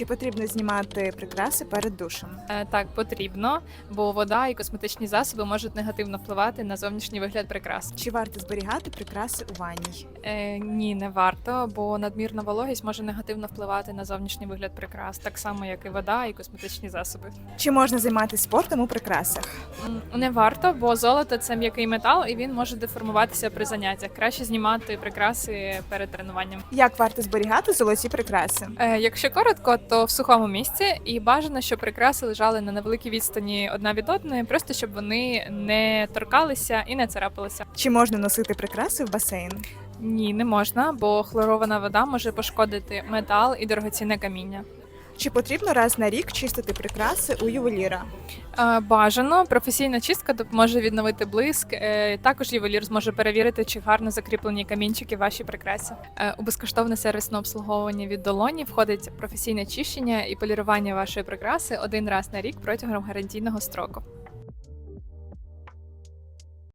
Чи потрібно знімати прикраси перед душем? Е, Так, потрібно, бо вода і косметичні засоби можуть негативно впливати на зовнішній вигляд прикрас. Чи варто зберігати прикраси у ванній? Е, ні, не варто, бо надмірна вологість може негативно впливати на зовнішній вигляд прикрас, так само як і вода і косметичні засоби. Чи можна займатися спортом у прикрасах? Не варто, бо золото це м'який метал, і він може деформуватися при заняттях. Краще знімати прикраси перед тренуванням. Як варто зберігати золоті прикраси? Е, Якщо коротко, то в сухому місці і бажано, щоб прикраси лежали на невеликій відстані одна від одної, просто щоб вони не торкалися і не царапалися. Чи можна носити прикраси в басейн? Ні, не можна, бо хлорована вода може пошкодити метал і дорогоцінне каміння. Чи потрібно раз на рік чистити прикраси у ювеліра? Е, Бажано професійна чистка допоможе відновити блиск. Е, Також ювелір зможе перевірити, чи гарно закріплені камінчики в вашій прикрасі. Е, У безкоштовне сервісне обслуговування від долоні входить професійне чищення і полірування вашої прикраси один раз на рік протягом гарантійного строку.